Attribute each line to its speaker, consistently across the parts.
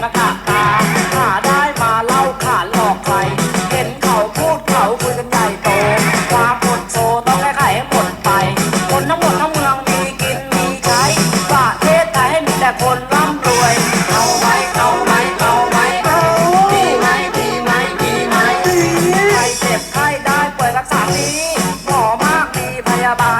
Speaker 1: หน้ากาตาหาได้มาเล่าขาหลอกใคร เห็นเขาพูดเขาคุยกันใหญ่โตความหมดโชว์ต้องให้ไขให้หมดไป คนทั้งหมดทั้งเมืองมีกินมีใช้ประเทศไทยให้มีแต่คนร่ำรวย เอาไว้เอาไว้เอาไว้เอาดีไหมดีไหมดีไหมใครเจ็บใครได้ป่วยรักษาดีหมอมากดีพยาบาล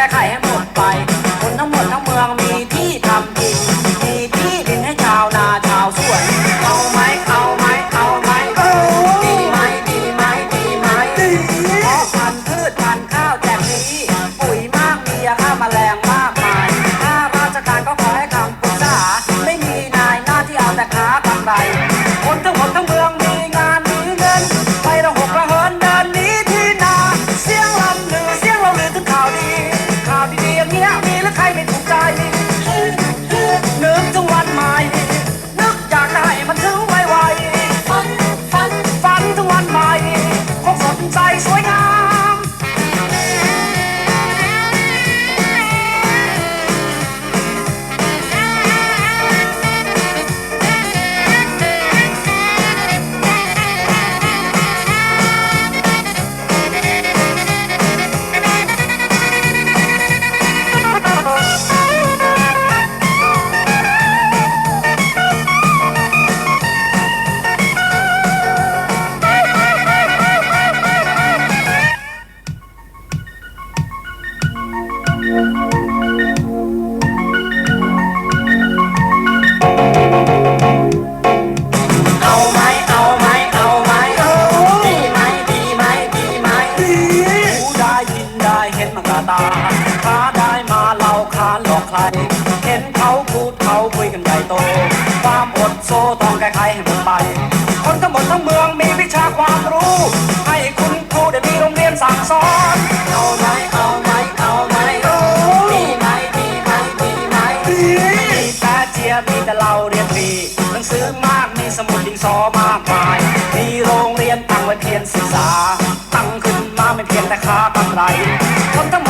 Speaker 1: টাকা খায় হ্যাঁ ซอมากมาย มีโรงเรียนตั้งไว้เพียรศึกษา ตั้งขึ้นมาไม่เพียงแต่ค้ากำไรคนทั้งหมด